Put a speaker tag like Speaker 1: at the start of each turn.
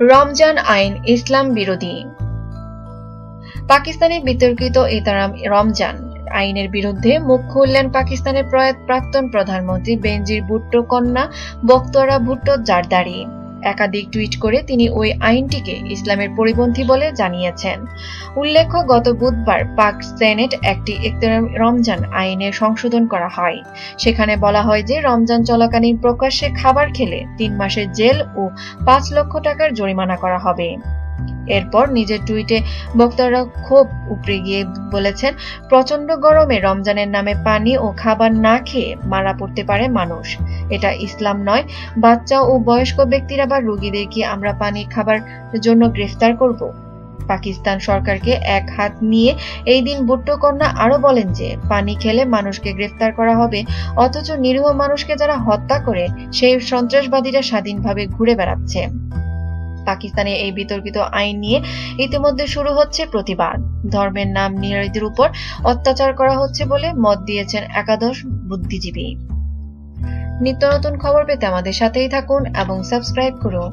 Speaker 1: রমজান আইন ইসলাম বিরোধী। পাকিস্তানে বিতর্কিত ইতারাম রমজান আইনের বিরুদ্ধে মুখ খুললেন পাকিস্তানের প্রয়াত প্রাক্তন প্রধানমন্ত্রী বেনজির ভুট্টো কন্যা বক্তরা ভুট্টো জারদারি। একাধিক টুইট করে তিনি ওই আইনটিকে ইসলামের পরিপন্থী বলে জানিয়েছেন। উল্লেখ্য, গত বুধবার পাক সেনেট একটি রমজান আইনে সংশোধন করা হয়। সেখানে বলা হয় যে, রমজান চলাকালীন প্রকাশ্যে খাবার খেলে তিন মাসের জেল ও পাঁচ লক্ষ টাকার জরিমানা করা হবে। এরপর নিজের টুইটে বক্তারা ক্ষোভ উপড়ে গিয়ে বলেছেন প্রচণ্ড গরমে রমজানের নামে পানি ও খাবার না খেয়ে মারা পড়তে পারে মানুষ। এটা ইসলাম নয়। বাচ্চা ও বয়স্ক ব্যক্তিরা বা রোগীদের কি আমরা পানি খাবার জন্য গ্রেফতার করব? পাকিস্তান সরকারকে এক হাত নিয়ে এই দিন ভুট্টো কন্যা আরও বলেন যে, পানি খেলে মানুষকে গ্রেফতার করা হবে, অথচ নিরীহ মানুষকে যারা হত্যা করে, সেই সন্ত্রাসবাদীরা স্বাধীনভাবে ঘুরে বেড়াচ্ছে। পাকিস্তানে এই বিতর্কিত আইন নিয়ে ইতিমধ্যে শুরু হচ্ছে প্রতিবাদ। ধর্মের নাম নিয়ে উপর অত্যাচার করা হচ্ছে বলে মত দিয়েছেন একাদশ বুদ্ধিজীবী। নিত্য নতুন খবর পেতে আমাদের সাথেই থাকুন এবং সাবস্ক্রাইব করুন।